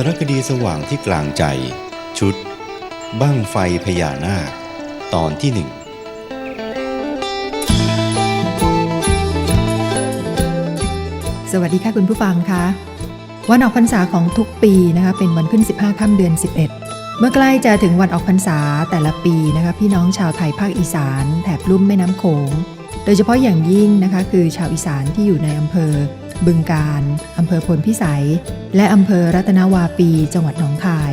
ารคดีสว่างที่กลางใจ ชุดบั้งไฟพญานาค ตอนที่หนึ่งสวัสดีค่ะคุณผู้ฟังคะวันออกพรรษาของทุกปีนะคะเป็นวันขึ้น 15ค่ำเดือน 11 เมื่อใกล้จะถึงวันออกพรรษาแต่ละปีนะคะพี่น้องชาวไทยภาคอีสานแถบลุ่มแม่น้ำโขง โดยเฉพาะอย่างยิ่งนะคะคือชาวอีสานที่อยู่ในอำเภอ บึงการอำเภอพลพิสัย และอำเภอรัตนวาปี จังหวัดหนองคาย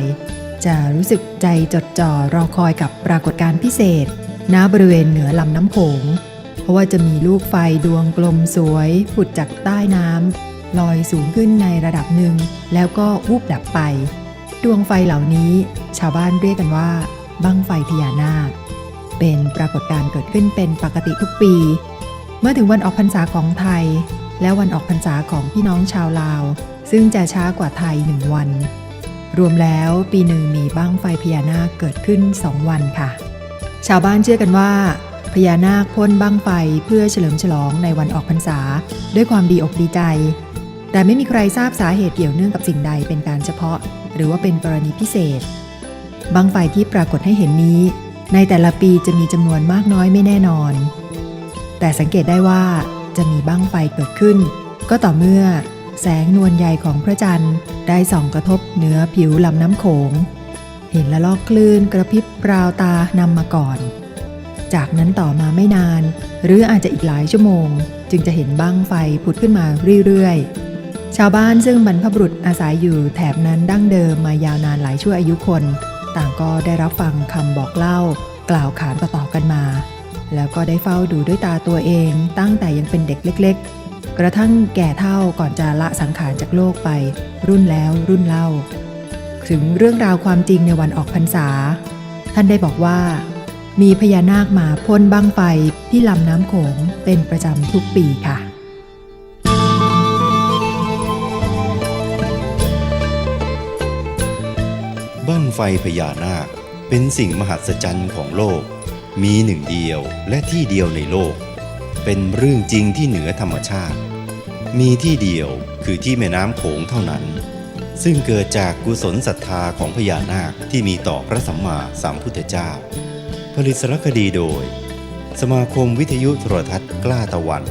จะรู้สึกใจจดจ่อรอคอยกับปรากฏการณ์พิเศษ ณบริเวณเหนือลำน้ำโขง เพราะว่าจะมีลูกไฟดวงกลมสวย ผุดจากใต้น้ำลอยสูงขึ้นในระดับหนึ่ง แล้วก็วูบดับไป ดวงไฟเหล่านี้ชาวบ้านเรียกกันว่าบั้งไฟพญานาค เป็นปรากฏการณ์เกิดขึ้นเป็นปกติทุกปี เมื่อถึงวันออกพรรษาของไทย และวันออกพรรษาของพี่น้องชาวลาว ซึ่งจะช้ากว่าไทยหนึ่งวัน รวมแล้วปีหนึ่งมีบั้งไฟพญานาคเกิดขึ้นสองวันค่ะ ชาวบ้านเชื่อกันว่า พญานาคพ่นบั้งไฟเพื่อเฉลิมฉลองในวันออกพรรษา ด้วยความดีอกดีใจ แต่ไม่มีใครทราบสาเหตุเกี่ยวเนื่องกับสิ่งใดเป็นการเฉพาะ หรือว่าเป็นกรณีพิเศษบั้งไฟที่ปรากฏให้เห็นนี้ ในแต่ละปีจะมีจำนวนมากน้อยไม่แน่นอน แต่สังเกตได้ว่า จะมีบั้งไฟเกิดขึ้น ก็ต่อเมื่อ แสงนวลใยของพระจันทร์ได้ส่องกระทบเหนือผิวลำน้ำโขง เห็นละลอกคลื่นกระพริบราวตานำมาก่อน จากนั้นต่อมาไม่นาน หรืออาจจะอีกหลายชั่วโมง จึงจะเห็นบั้งไฟผุดขึ้นมาเรื่อยๆ ชาวบ้านซึ่งบรรพบุรุษอาศัยอยู่แถบนั้นดั้งเดิมมายาวนานหลายชั่วอายุคน ต่างก็ได้รับฟังคำบอกเล่ากล่าวขานต่อๆกันมา แล้วก็ได้เฝ้าดูด้วยตาตัวเองตั้งแต่ยังเป็นเด็กเล็ก ๆ กระทั่งแก่เท่าก่อนจะละสังขารจากโลกไป รุ่นแล้วรุ่นเล่า ถึงเรื่องราวความจริงในวันออกพรรษา ท่านได้บอกว่า มีพญานาคมาพ่นบั้งไฟที่ลำน้ำโขงเป็นประจำทุกปีค่ะบั้งไฟพญานาคเป็นสิ่งมหัศจรรย์ของโลก มีหนึ่งเดียวและที่เดียวในโลก เป็นเรื่องจริงที่เหนือธรรมชาติ มีที่เดียวคือที่แม่น้ำโขงเท่านั้น ซึ่งเกิดจากกุศลศรัทธาของพญานาคที่มีต่อพระสัมมาสัมพุทธเจ้า ผลิตสารคดีโดย สมาคมวิทยุโทรทัศน์กล้าตะวัน